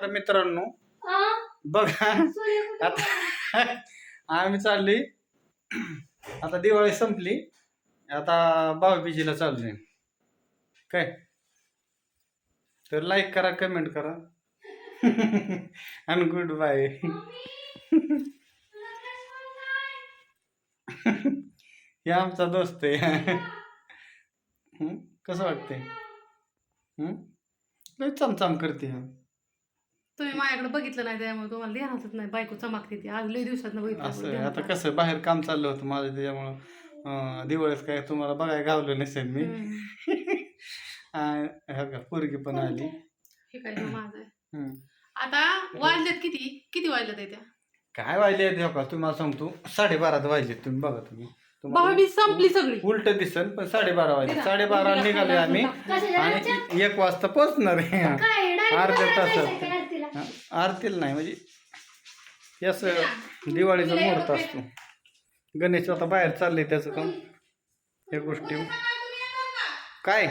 तर मित्रांनो बघा. आता आम्ही चालली. आता दिवाळी संपली. आता भाऊबीजीला चाललोय. काय? तर लाईक करा कमेंट करा. आणि गुड बाय हे आमचा दोस्त आहे? कसं वाटतंय? लय चमचम करते हा. तुम्ही माझ्याकडे बघितलं नाही त्यामुळे तुम्हाला ध्यानातच नाही. बायको चमकते ती. आज लय दिवसात बघितलं असं आहे. आता कसं बाहेर काम चाललं होतं माझं त्याच्यामुळं अं, दिवाळीत काय तुम्हाला बघायला गावलं नसेल मी. हम्म. हो पोरगी पण आली. हे काय हे माझं आहे. आता वाजलेत किती? किती वाजलेत त्या? काय वाजले आहेत हो का तुम्हाला सांगतो साडेबाराच वाजले तुम्ही बघा तुम्ही. संपली सगळी. उलट दिसन पण साडेबारा वाजले. साडेबारा खायला आम्ही. आणि एक वाजता पोहोचणार आहे. अर्ध्या तासात. आरतीला नाही म्हणजे असं दिवाळीचा मुहूर्त असतो. गणेश आता बाहेर चालले त्याचं काम. या गोष्टी. काय?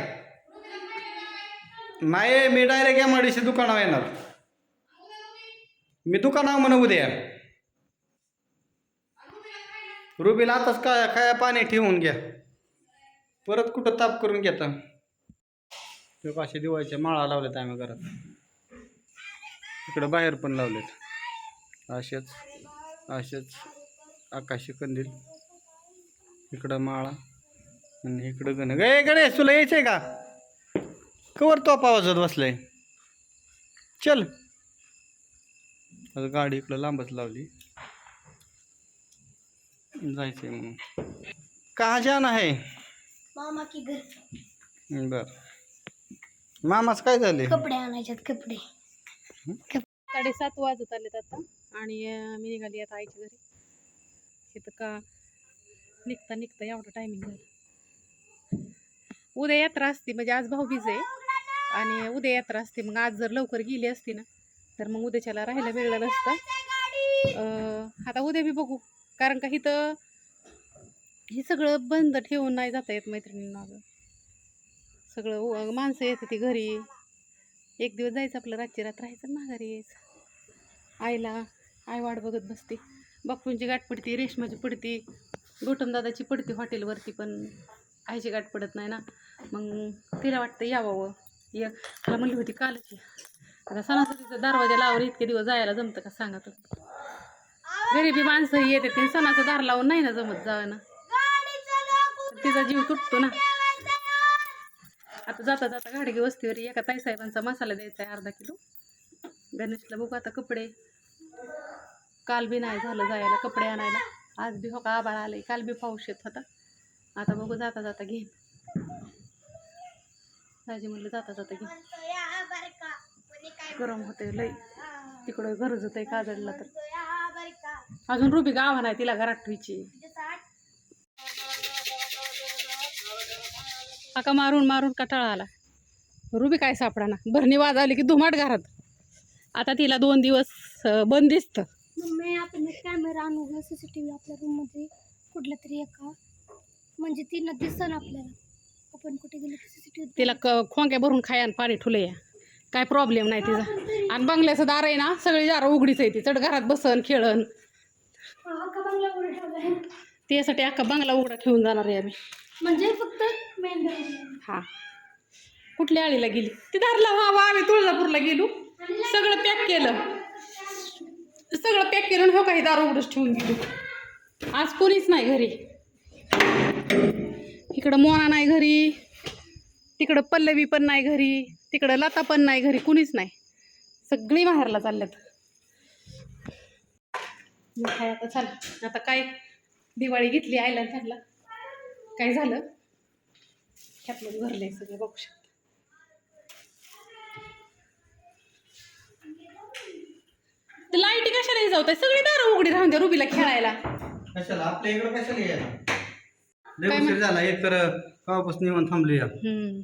नाही मी डायरेक्ट एम आय दुकानावर येणार. मी दुकानावर म्हणा उद्या रुबीला आताच काय काय पाणी ठेवून घ्या. परत कुठं ताप करून घेता? पाचशे दिवाळीच्या माळा लावल्यात आम्ही घरात. इकडं बाहेर पण लावलेत. असेच असेच आकाशी कंदील. इकडं माळा आणि इकडं गण गे गणेश तुला यायचंय का? कवर तो आवाजात बसलाय. चल. आता गाडी इकडं लांबच लावली. जायचंय म्हणून. कहा जाना है मामा की घर. बर. मामाच काय झाले कपडे आणायच्यात कपडे. साडेसात वाजत आलेत आता. आणि मी निघाली आता आईच्या घरी. इथं का निघता निघता एवढं टायमिंग झालं. उद्या यात्रा असते म्हणजे आज भाऊबीज आहे. आणि उद्या यात्रा असते मग आज जर लवकर गेली असती ना तर मग उद्याच्याला राहायला मिळलं नसतं. आता उद्या बी बघू. कारण का इथं हे सगळं बंद ठेवून नाही जाता येत मैत्रिणींना सगळं माणसं येते ती घरी. एक दिवस जायचं आपलं रातची रात राहायचं माघारी यायचं. आईला आई वाट बघत बसते. बापूंची गाठ पडती रेशमाची पडती गौतमदादाची पडती हॉटेलवरती पण आईची गाठ पडत नाही ना. मग तिला वाटतं यावं ये. मला म्हणली होती कालची आता सणासुदीचा दरवाजा लावून इतके दिवस जायला जमतं का सांगा तुम्ही गरिबी माणसं येते ते सणाचं दार लावून नाही ना जमत जावं ना तिचा जीव तुटतो ना. आता जाता जाता गाडगी वस्तीवर एका ताईसाहेबांचा मसाला द्यायचा आहे अर्धा किलो. गणेशला बघू आता कपडे. काल बी नाही झालं जायला कपडे आणायला. आज बी हो का आबाळ आले काल बी पाऊस येत होता. आता बघू जाता जाता घे दाजी म्हणलं जाता जाता घे गरम होते लई तिकडं गरज आहे काजळला तर. अजून रुबी गावा नाही तिला घरात ठेवायची. आका मारून मारून कटाळा आला. रुबी काय सापडाना? भरणी वाजवली की धुमाट घरात. आता तिला दोन दिवस अं, बंद दिसतं. मम्मी आपण एक कॅमेरा आणू सी सी टी व्ही आपल्या रूममध्ये. कुठल्या तरी एका. म्हणजे ती न दिसन आपल्याला. आपण कुठे गेलो सी सी टी तिला क खोंक्या भरून खाय आणि पाणी ठुले या काय प्रॉब्लेम नाही तिचा. आणि बंगल्याचं दार आहे ना सगळी दारं उघडीच आहे ती. चढ घरात बसन खेळन. त्यासाठी अख्खा बंगला उघडा ठेवून जाणार आहे आम्ही. म्हणजे फक्त हा. कुठल्या आळीला गेली? ती धारला व्हावा आम्ही तुळजापूरला गेलो. सगळं पॅक केलं. सगळं पॅक केलं आणि हो काही दार उघडच ठेवून गेलो. आज कोणीच नाही घरी. इकडं मोना नाही घरी. तिकडं पल्लवी पण नाही घरी. तिकडं लता पण नाही घरी. कुणीच नाही. सगळी बाहेरला चालल्यात. काय आता चाल. आता काय दिवाळी घेतली आयला त्यांना. काय झालं? ह्यातलं भरलंय सगळं बघू शकता. लाईटी कशाला जाऊ सगळी दारं उघडी राहून द्या रुबीला खेळायला. कशाला? आपल्या इकडं कशाला यायला? लय काय उशीर झाला एक तर कावापासून येऊन थांबली या हम्म.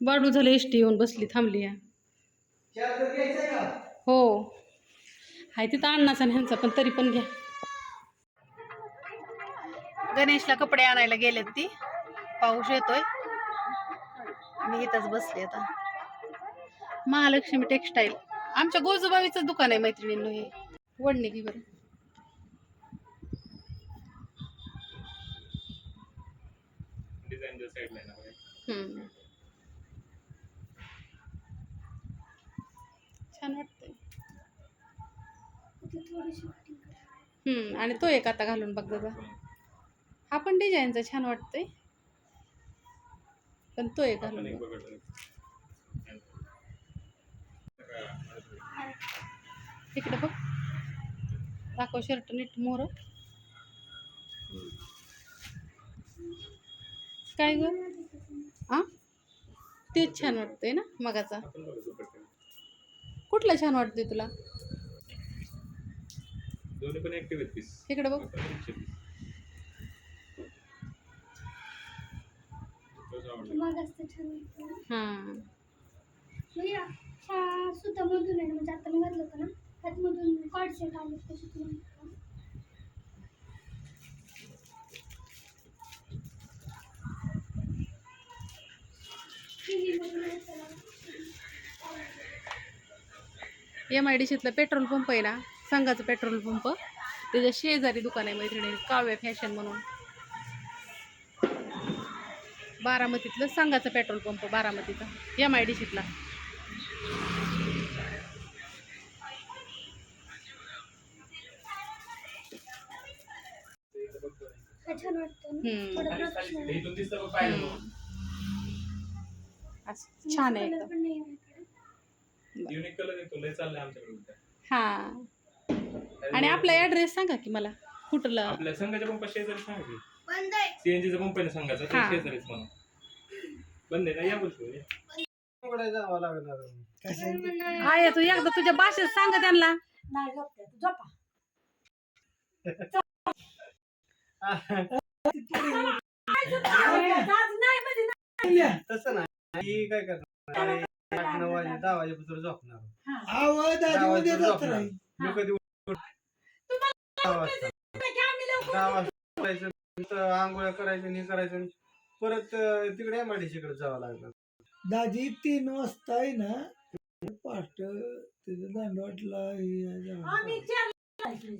बाडू झालं एसटी येऊन बसली थांबली या हो. हाय तिथं अण्णाचा आणि ह्यांचा पण तरी पण घ्या. गणेशला कपडे आणायला गेलेत ती. पाऊस येतोय. मी इथंच बसले आता. महालक्ष्मी टेक्सटाईल. आमच्या गोजूबाईचं दुकान आहे मैत्रिणींनो हे. वडणे की बरं. छान वाटतंय. हम्म. आणि तो एक आता घालून बघ दादा. हा पण डिझाईनचा छान वाटतंय. पण तो एक एक बघ. दाखव शर्ट नीट मोर. काय ग? तेच छान वाटतंय ना मगाचा. कुठला छान वाटतोय तुला? इकडे बघ मग असतं छान वाटतं ना. हा. ह्या सुतामधून आहे ना म्हणजे आता मी घातलं होतं ना त्यातमधून कॉडसेट आले तसे तुम्ही एम आय डी सीतला पेट्रोल पंप आहे ना संघाचा पेट्रोल पंप त्याच्या शेजारी दुकान आहे मैत्रिणी काव्य फॅशन म्हणून. बारामतीतलं संघाचा पेट्रोल पंप बारामतीचा एम आय डी सीतला छान आहे. युनिक कलर येतो लय चाललंय आमच्याकडे. हा. आणि आपला ॲड्रेस सांगा की मला. कुठला? आपल्या संघाच्या पंपा शेजारी सांगा की? बंद आहे. सीएनजीचा पंप आहे ना संघाचा ते हा. शेजारीच म्हणा बंद आहे ना या बोलतो. उघडे जावं लागणार आहे तू एकदा तुझ्या भाषेत सांग त्यांना. तसं नाही. ही काय करणार? आठ नऊ वाजे दहा झोपणार. आव दहा दादी उद्या वाजेपासून जात झोपणार. राहील मी कधी उठ- दहा वाजता. आंघोळ्या करायचं हे करायचं. परत तिकडे एमआयडीसीकडे जावं लागणार दाजी तीन वाजता आहे ना पाठ तिथे दांडवाटला हे.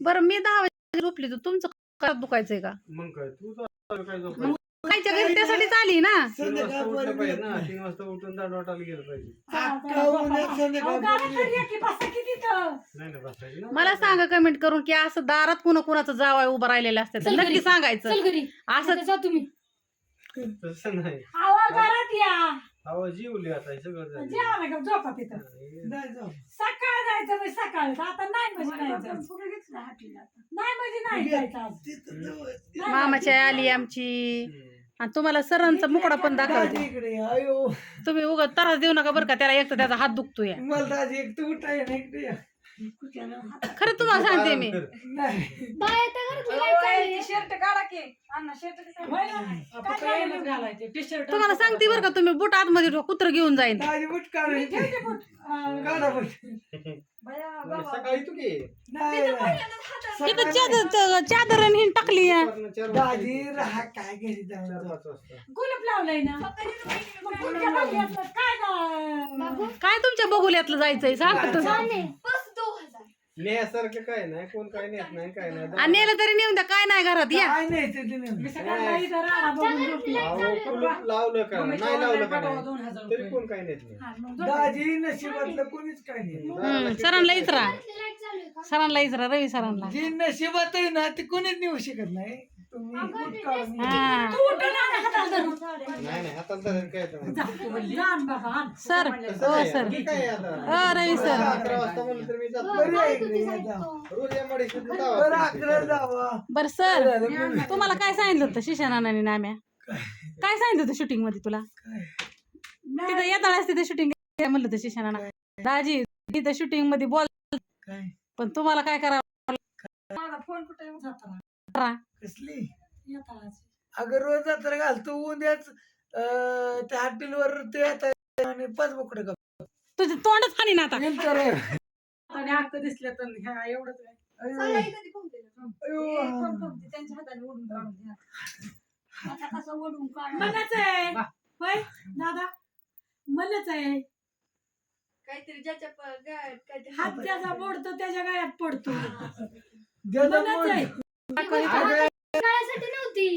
बरं मी दहा वाजता झोपली तर तुमचं काय दुखायचंय का? मग काय तू काय झोपायचं? कायच्या घरी त्यासाठीच आली ना. तीन वाजता उठलं संध्याकाळपर्यंत पाहिजे येत ना नाही. तीन वाजता उठून दांडवाटाला गेलं पाहिजे अख्खा उन्हात संध्याकाळपर्यंत येत नाही ना बसायचं ना मला सांगा कमेंट करून की असं दारात कुणा कुणाचं जावाय उभं राहिलेलं असते तर नक्की सांगायचं. चल घरी. असं जा तुम्ही. तसं नाही. घरात या. अहो जीवली आता हे सगळं झालं. जेवा झोपा तिथं हे जाऊ. सकाळ जायचं मी सकाळी आता नाही म्हणजे नाही जायचं. नाही म्हणजे नाही जायचं आज तिथं जवळ- मामाची आई आली आमची हम्म. आणि तुम्हाला सरांचा मुकडा पण दाजी दाखवते इकडे ये. अयो तुम्ही उगा त्रास देऊ नका बरं का त्याला एक तर त्याचा हात दुखतोय मला दाजी एक तू उठाय ना इकडे ये. खरं तुम्हाला सांगते मी. नाही बाय आता घरातली लाइट चालू आहे. शर्ट काढा की. अण्णा शर्ट घालायचे. टी शर्ट तुम्हाला सांगते बरं का तुम्ही बुट आतमध्ये कुत्र घेऊन जाईन. दाजी बुट काढ इथे. काढा बुट मग सकाळी तू की? नाही नाही. तिथं चादर चादर आणि हिन टाकली दाजी राहा काय घरी चार जाऊन पाच वाजता. कुलूप लावलंय ना? मग कुलूप लावलं काय बाबू ना काय तुमच्या बघुल्यातलं जायचंय? सांग. बस हजार. काय नाही कोण काय नेत नाही काय नाही. आणि नेलं तरी नेऊन द्या काय नाही घरात या. काय नाही ते तिने. अहो, कुलूप लावलं का? नाही लावलं का नाही? तरी. कोण काय नेत नाही. दाजी नशिबातलं कोणीच काय नाही. हम्म, सरांना इचरा सरांना इचरा रवी सरांना. जे नशिबात आहे ना ते कोणीच नेऊ शकत नाही. हा. नाही नाही धरून काय येतं. सर हो सर. मी काय आता? अ रवी सर. अकरा वाजता म्हणलं तर मी जातो. बरं. रोज या सर तुम्हाला काय सांगितलं होतं शिशानाने नाम्या काय? सांगितलं होतं शूटिंगमध्ये तुला? तिथं येताळास तिथे शूटिंग म्हणलं होतं शिशानाना दाजी तिथं शूटिंगमध्ये बोल. काय? पण तुम्हाला काय करावं? करा? कसली. अगं रोज जत्रा घालतो उद्याच अं, त्या हॉटेलवर ते आणि पाच बोकडे का तुझं तोंडच हानी ना आता. नंतर आणि हक्क दिसले तर ह्या एवढंच आहे. हे त्यांच्या हाताने ओढून काढून घ्या. आता कसं ओढून मलाच आहे. होय दादा? मलाच आहे. काहीतरी ज्याच्या प- गा- काहीतरी हात ज्याचा मोडतो त्याच्या गळ्यात पडतो. आहे. अगं, काळासाठी नव्हती.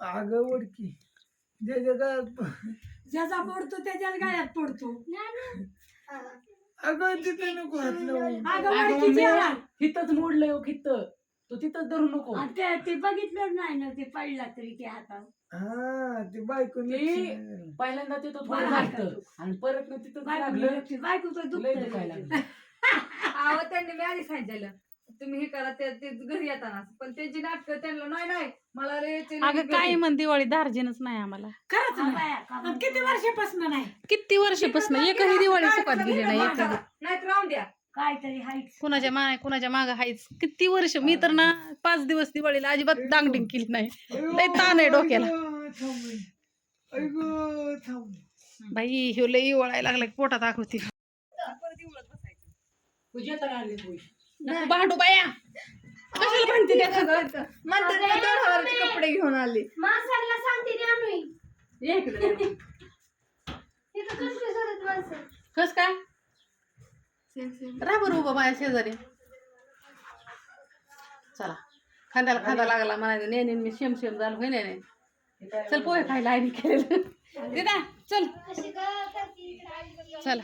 अगं ओळखी. ज्याच्या गळ्यात ज्याचा मोडतो त्याच्याच गळ्यात पडतो. अगं तिथे नको हात लावू. अगं अगं ओळखीचे मम्मी, हात. हिथंच मोडलंय हो खित्त तू तिथंच धरू नको. आणि ते ते बघितलं नाही ना ते पडला तरी ते हातात हा ते बायको ते- लक्ष. पहिल्यांदा तिथं थोडं लागतं आणि परत ना तिथं बायको लागलं दुखते, बायको तर लय दुखतं. दुखायला लागलं. अहो त्यांनी मी आधी सांगितलेलं तुम्ही हे करा ते ते घरी येताना पण त्यांची नाटकं त्यांना नाही नाही मला रे ते अगं काय घरी." म्हण दिवाळी दार्जिनच नाही आम्हाला. खरंच नाही. आणि किती वर्षापासून नाही? किती वर्षापासून? एकही दिवाळी सुखात गेली नाही एकही नाही राहून द्या. काहीतरी कुणाच्या मा कुणाच्या माग हायच किती वर्ष मी तर ना पाच दिवस दिवाळीला अजिबात डांगडिंग केली नाही. लय ताण आहे डोक्याला. बाई. ह्यो लय वळायला लागला की पोटात आकृती. भांडू बाया. कशाला भांडते त्या म्हणतात ते दोन हजाराचे कपडे घेऊन आले. माणसाला सांगते ना आम्ही. कसं काय? बरं उभा माझ्या शेजारी. चला खांद्याला खांदा लागला म्हणाले नेने मी शेम शेम झालं होय नाही चल पोहे खायला आईने केलेलं. दिदा चल. चला.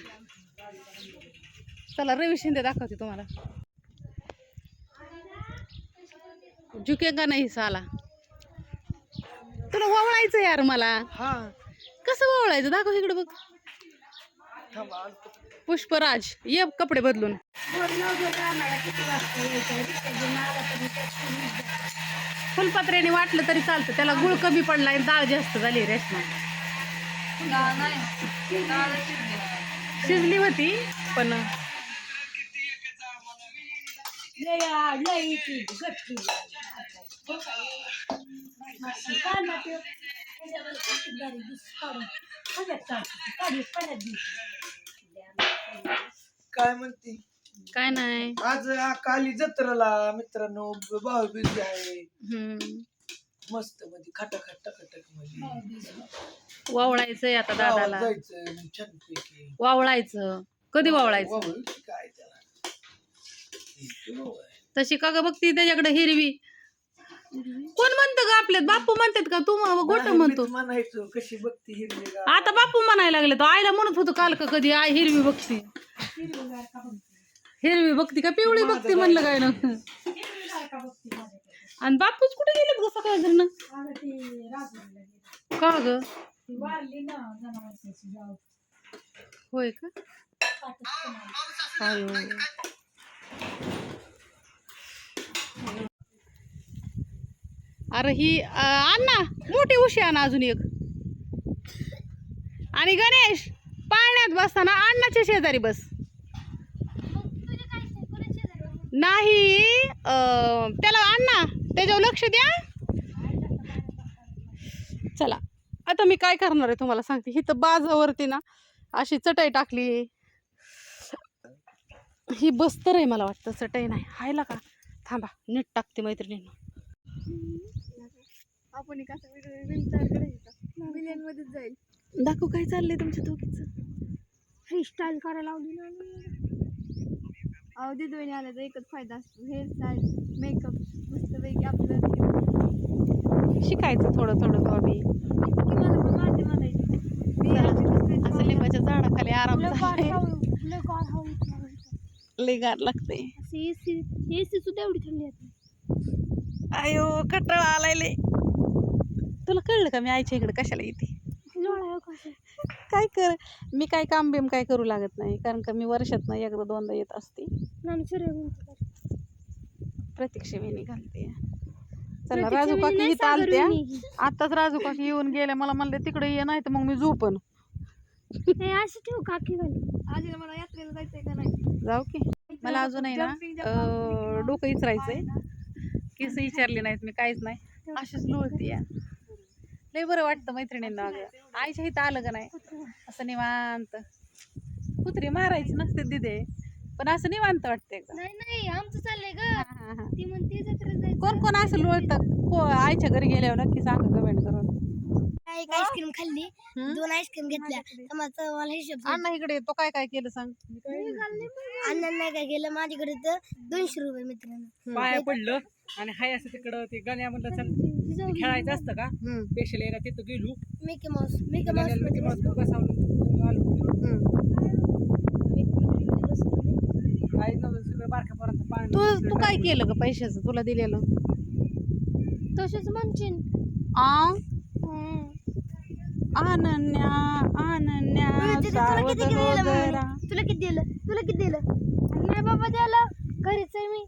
चला रवी शिंदे दाखवते तुम्हाला. झुकेगा नाही साला? तुला वळायचं यार मला. हा. कसं वळायचं दाखव इकडे बघ. पुष्पराज ये कपडे बदलून. फुलपत्र्याने वाटलं तरी चालतं त्याला गुळ कमी पडला आणि डाळ जास्त झाली रेशमा शिजली होती पण काय म्हणते? काय नाही. आज काली जत्रेला मित्रांनो भाऊ बिजी आहे. हम्म. मस्त मध्ये खटा खटा खटकमध्ये वावळायचंय आता दादाला. जायचं मग छानपैकी. वावळायचं. कधी वावळायचं? वावळू काय त्याला? इतकं वावळ. तशी का ग बघती त्याच्याकडे हिरवी? कोण म्हणतं ग आपल्यात? बापू म्हणतात का? तू गोट म्हणतो. म्हणायचो कशी बघती हिरवी. आता बापू म्हणायला लागले तो आईला म्हणत होतो काल का कधी आई हिरवी बघती. हिरवी बघती? का? पिवळी बघती म्हणलं काय ना. आणि बापूच कुठे गेलेत ग सकाळ गेली. का ग? होय का? अरे ही अण्णा मोठी उशी आणा अजून एक. आणि गणेश पाळण्यात बसताना अण्णाच्या शेजारी बस. नाही त्याला अण्णा त्याच्यावर लक्ष द्या. चला आता मी काय करणार आहे तुम्हाला सांगते. ही तर बाजावरती ना अशी चटई टाकली. ही बस्तर आहे मला वाटतं चटई नाही. हायला का? थांबा नीट टाकते मैत्रिणींना. आपण एक असा व्हिडिओ विचार करायचा. मिलियन मध्येच जाईल. दाखव काय चाललंय तुमच्या दोघीचं? फ्रीस्टाईल करायला लावली ना. अहो दिदवणी आल्याचा एकच फायदा असतो. हेअरस्टाईल मेकअप मस्तपैकी आपलं शिकायचं थोडं थोडं की मला पण मारते म्हणायची. चला, असं लिंबाच्या झाडाखाली आराम लागते एसी सुद्धा एवढी थंडी येते अयो कटाळा आलाय कळलं का मी आईच्या इकडे? कशाला येते? काय कर? मी काय काम बिम काय करू लागत नाही कारण का मी वर्षात एकदा दोनदा येत असते. नाम सूर्य म्हणतो प्रतीक्षा वेणी घालते. चला राजू काकी नाही, इथं आलत्या. ही. आताच राजू काकी येऊन गेल्या मला म्हणले तिकडे ये नाही तर मग मी झोपन. हे अशी ठेवू काकी आजीला मला यात्रेला जायचंय का नाही? जाऊ की. मला अजून आहे ना डोकं इचरायचंय. केस विचारले नाहीत मी काहीच नाही. अशीच लोळती या लय बरं वाटतं मैत्रिणींना अगं. आईच्या इथं आलं का नाही? असं निवांत. कुत्री मारायची नसते दिदे. पण असं निवांत वाटतं एकदम नाही नाही आमचं चाललंय ग. हा, हा, हा. ती म्हणते जत्रेत जायचं कोण कोण असं लोळतं? को आईच्या घरी गेल्यावर नक्की सांगा कमेंट करून. एक आईस्क्रीम खाल्ली. हम्म? दोन आईस्क्रीम घेतल्या. तर माझा मला हिशोब सांग. अण्णा इकडे तो काय काय केलं सांग. अण्णांनी नाही काय केलं? माझ्याकडे तर दोनशे रुपये मित्रांनो. पाया पडलं? आणि हाय असं तिकडं ते गण्या म्हणलं चल खेळायचं असतं का? स्पेशल यायला तिथं गेलो. Mickey Mouse Mickey Mouse Mickey Mouse बसावलं आलो. काय नव्हतं सगळं बारक्या पोरांचं पाणी तू तू काय केलं ग पैशाचं? तुला दिलेलं. तसेच म्हणशील. आ? अनन्या अनन्या तुला किती दिलं. तुला किती दिलं? तुला किती दिलं? नाही बाबा द्यायला. घरीच आहे मी.